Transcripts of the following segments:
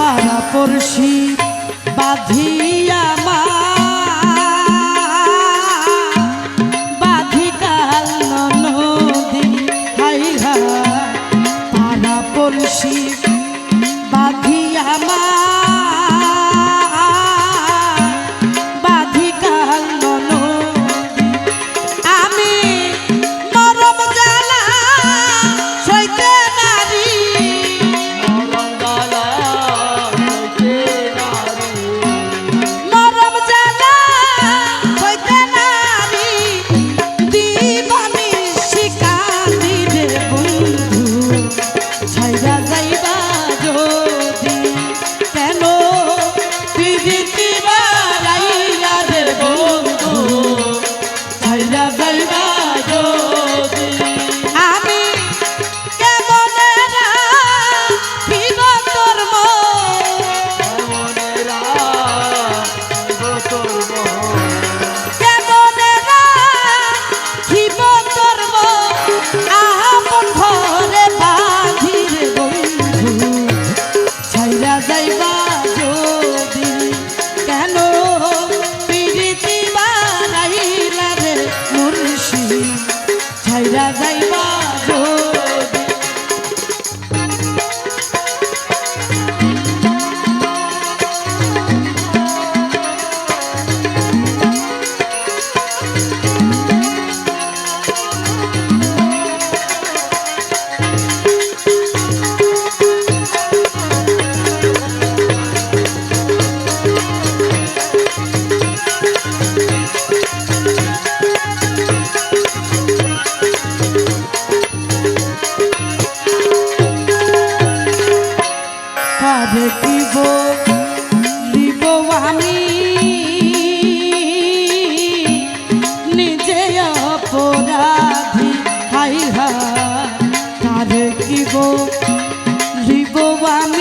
পাড়া পড়শি বাঁধিয়া মা। বাঁধি কাল নদী হাই হা পাড়া পড়শি বাঁধিয়া মা। জীব জীব আমি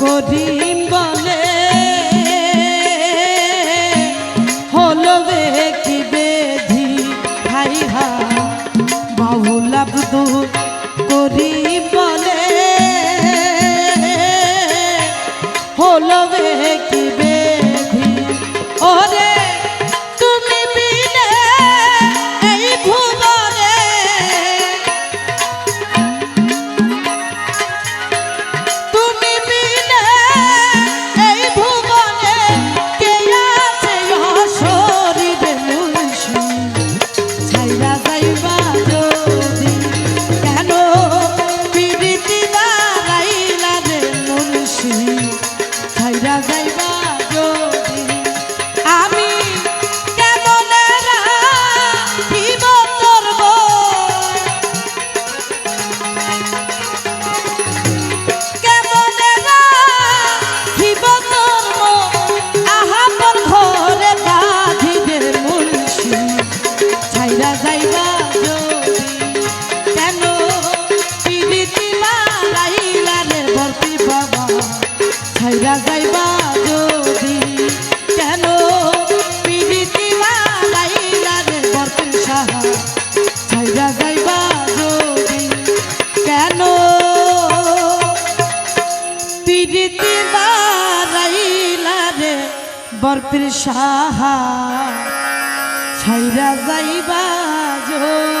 করিম বলে হলো কি বেধি হাই হা। বাহুল আব্দুল করিম বলে হলো বর্তির সাহা ছাইরা যাইবা যো